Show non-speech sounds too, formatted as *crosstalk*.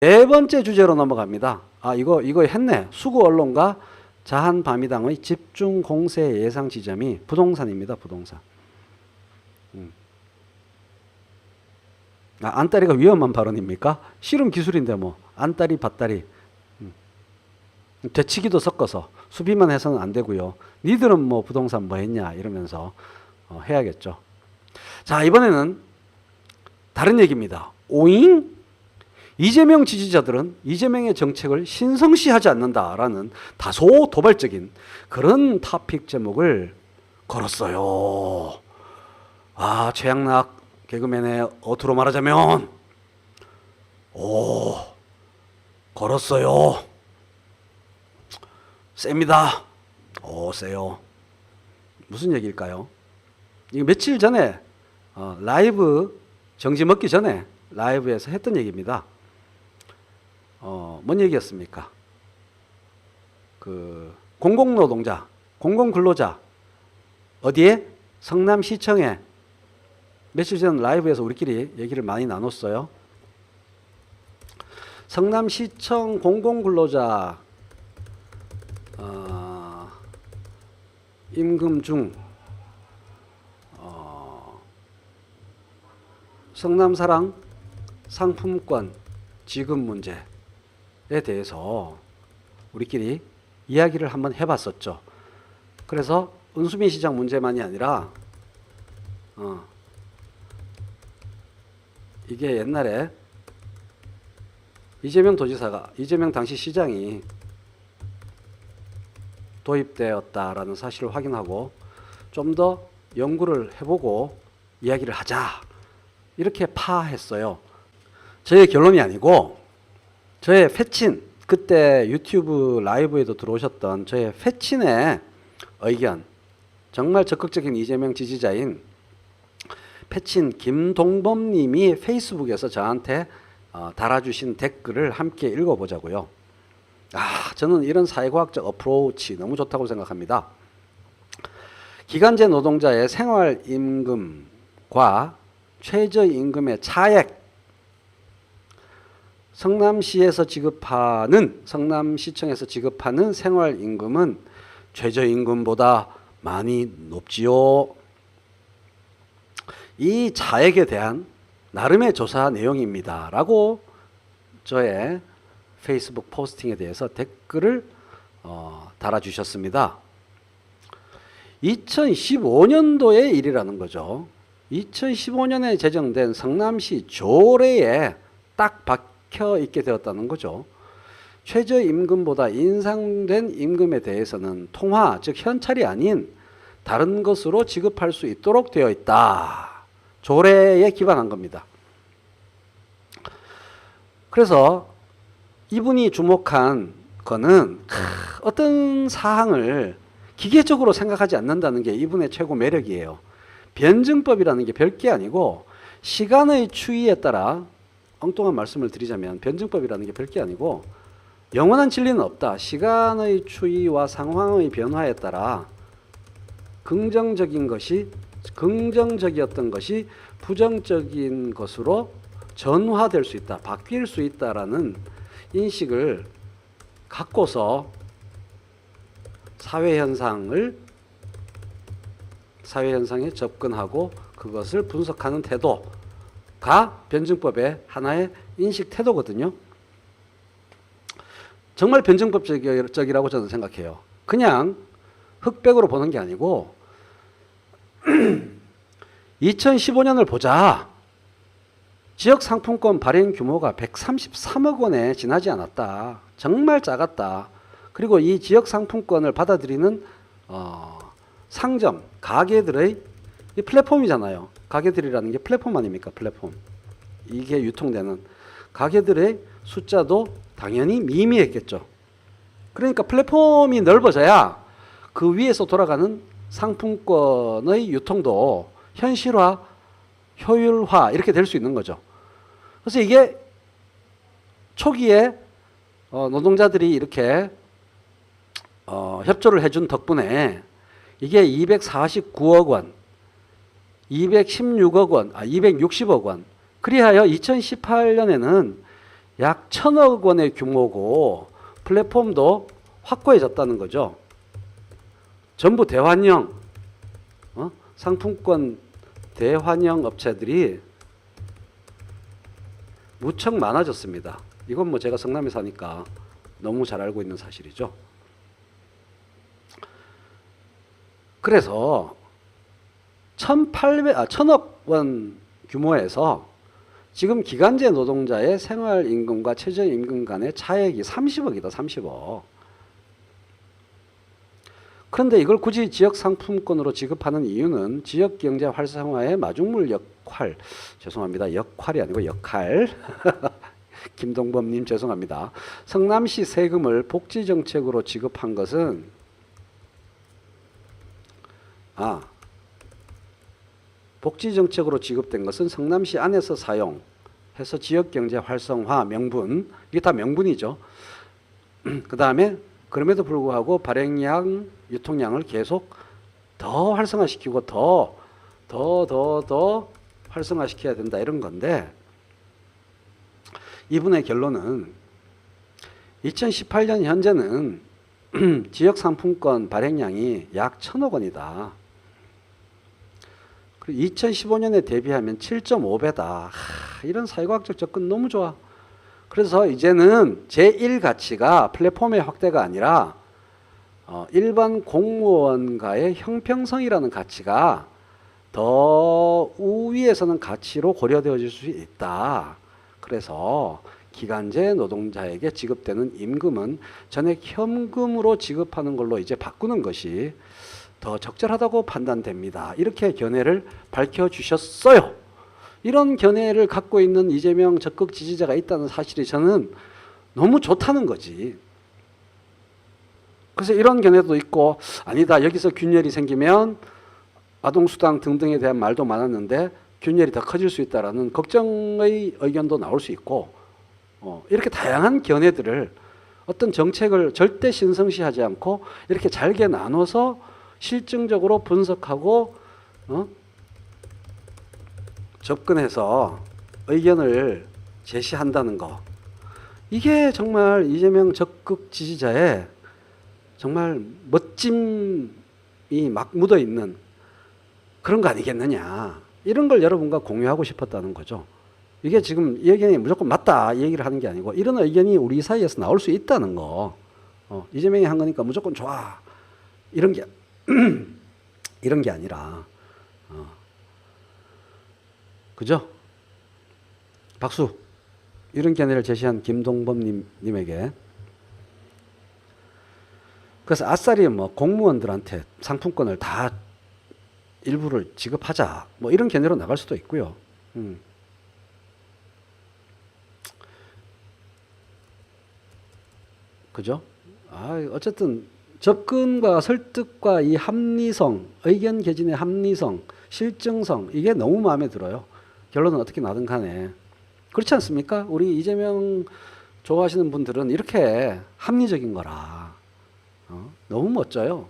네 번째 주제로 넘어갑니다. 아, 이거, 이거 했네. 수구 언론과 자한 밤이당의 집중 공세 예상 지점이 부동산입니다. 부동산. 음. 아, 안따리가 위험한 발언입니까? 씨름 기술인데 뭐 안따리 밭다리 음. 되치기도 섞어서 수비만 해서는 안 되고요. 니들은 뭐 부동산 뭐 했냐 이러면서 어, 해야겠죠. 자 이번에는 다른 얘기입니다. 오잉? 이재명 지지자들은 이재명의 정책을 신성시하지 않는다라는 다소 도발적인 그런 토픽 제목을 걸었어요. 아, 최양락 개그맨의 어투로 말하자면 오, 걸었어요. 셉니다. 오, 세요. 무슨 얘기일까요? 이거 며칠 전에 어, 라이브 정지 먹기 전에 라이브에서 했던 얘기입니다. 어, 뭔 얘기였습니까? 그 공공노동자, 공공근로자 어디에? 성남시청에 며칠 전 라이브에서 우리끼리 얘기를 많이 나눴어요. 성남시청 공공근로자 어, 임금 중 어, 성남사랑 상품권 지급 문제에 대해서 우리끼리 이야기를 한번 해봤었죠. 그래서 은수미 시장 문제만이 아니라 어, 이게 옛날에 이재명 도지사가 이재명 당시 시장이 도입되었다라는 사실을 확인하고 좀 더 연구를 해보고 이야기를 하자 이렇게 파했어요. 저의 결론이 아니고 저의 패친 그때 유튜브 라이브에도 들어오셨던 저의 패친의 의견 정말 적극적인 이재명 지지자인 패친 김동범 님이 페이스북에서 저한테 어, 달아주신 댓글을 함께 읽어보자고요. 아, 저는 이런 사회과학적 어프로치 너무 좋다고 생각합니다. 기간제 노동자의 생활임금과 최저임금의 차액 성남시에서 지급하는 성남시청에서 지급하는 생활임금은 최저임금보다 많이 높지요. 이 차액에 대한 나름의 조사 내용입니다 라고 저의 페이스북 포스팅에 대해서 댓글을 어, 달아주셨습니다. 2015년도의 일이라는 거죠. 2015년에 제정된 성남시 조례에 딱 박 혀 있게 되었다는 거죠. 최저임금보다 인상된 임금에 대해서는 통화, 즉 현찰이 아닌 다른 것으로 지급할 수 있도록 되어 있다. 조례에 기반한 겁니다. 그래서 이분이 주목한 거는 어떤 사항을 기계적으로 생각하지 않는다는 게 이분의 최고 매력이에요. 변증법이라는 게 별게 아니고 시간의 추이에 따라 엉뚱한 말씀을 드리자면 변증법이라는 게 별게 아니고 영원한 진리는 없다. 시간의 추이와 상황의 변화에 따라 긍정적인 것이 긍정적이었던 것이 부정적인 것으로 전화될 수 있다. 바뀔 수 있다라는 인식을 갖고서 사회 현상을 사회 현상에 접근하고 그것을 분석하는 태도 가 변증법의 하나의 인식 태도거든요. 정말 변증법적이라고 저는 생각해요. 그냥 흑백으로 보는 게 아니고 *clears throat* 2015년을 보자. 지역 상품권 발행 규모가 133억 원에 지나지 않았다. 정말 작았다. 그리고 이 지역 상품권을 받아들이는 어, 상점, 가게들의 이 플랫폼이잖아요. 가게들이라는 게 플랫폼 아닙니까? 플랫폼. 이게 유통되는 가게들의 숫자도 당연히 미미했겠죠. 그러니까 플랫폼이 넓어져야 그 위에서 돌아가는 상품권의 유통도 현실화, 효율화 이렇게 될 수 있는 거죠. 그래서 이게 초기에 어, 노동자들이 이렇게 어, 협조를 해준 덕분에 이게 249억 원, 216억 원, 아 260억 원. 그리하여 2018년에는 약 천억 원의 규모고 플랫폼도 확고해졌다는 거죠. 전부 대환영 어? 상품권 대환영 업체들이 무척 많아졌습니다. 이건 뭐 제가 성남에 사니까 너무 잘 알고 있는 사실이죠. 그래서 1,800, 아, 1,000억 원 규모에서 지금 기간제 노동자의 생활임금과 최저임금 간의 차액이 30억이다, 30억. 그런데 이걸 굳이 지역 상품권으로 지급하는 이유는 지역 경제 활성화의 마중물 역할, 죄송합니다. 역할이 아니고 역할. *laughs* 김동범님 죄송합니다. 성남시 세금을 복지 정책으로 지급한 것은 아 복지 정책으로 지급된 것은 성남시 안에서 사용해서 지역 경제 활성화 명분 이게 다 명분이죠. *clears throat* 그 다음에 그럼에도 불구하고 발행량 유통량을 계속 더 활성화시키고 더 더 더 더 활성화시켜야 된다 이런 건데 이분의 결론은 2018년 현재는 *clears throat* 지역 상품권 발행량이 약 천억 원이다. 그리고 2015년에 대비하면 7.5배다. 이런 사회과학적 접근 너무 좋아. 그래서 이제는 제1 가치가 플랫폼의 확대가 아니라 어, 일반 공무원과의 형평성이라는 가치가 더 우위에서는 가치로 고려되어질 수 있다. 그래서 기간제 노동자에게 지급되는 임금은 전액 현금으로 지급하는 걸로 이제 바꾸는 것이 더 적절하다고 판단됩니다. 이렇게 견해를 밝혀주셨어요. 이런 견해를 갖고 있는 이재명 적극 지지자가 있다는 사실이 저는 너무 좋다는 거지. 그래서 이런 견해도 있고 아니다 여기서 균열이 생기면 아동수당 등등에 대한 말도 많았는데 균열이 더 커질 수 있다라는 걱정의 의견도 나올 수 있고 어, 이렇게 다양한 견해들을 어떤 정책을 절대 신성시하지 않고 이렇게 잘게 나눠서 실증적으로 분석하고 어? 접근해서 의견을 제시한다는 거 이게 정말 이재명 적극 지지자의 정말 멋짐이 막 묻어 있는 그런 거 아니겠느냐 이런 걸 여러분과 공유하고 싶었다는 거죠. 이게 지금 이 의견이 무조건 맞다 이 얘기를 하는 게 아니고 이런 의견이 우리 사이에서 나올 수 있다는 거. 어, 이재명이 한 거니까 무조건 좋아 이런 게 *clears throat* 이런 게 아니라 어. 그죠? 박수. 이런 견해를 제시한 김동범 님에게 그래서 아싸리 뭐 공무원들한테 상품권을 다 일부를 지급하자 뭐 이런 견해로 나갈 수도 있고요. 음. 그죠? 아, 어쨌든 접근과 설득과 이 합리성, 의견 개진의 합리성, 실증성 이게 너무 마음에 들어요. 결론은 어떻게 나든 간에 그렇지 않습니까? 우리 이재명 좋아하시는 분들은 이렇게 합리적인 거라 어? 너무 멋져요.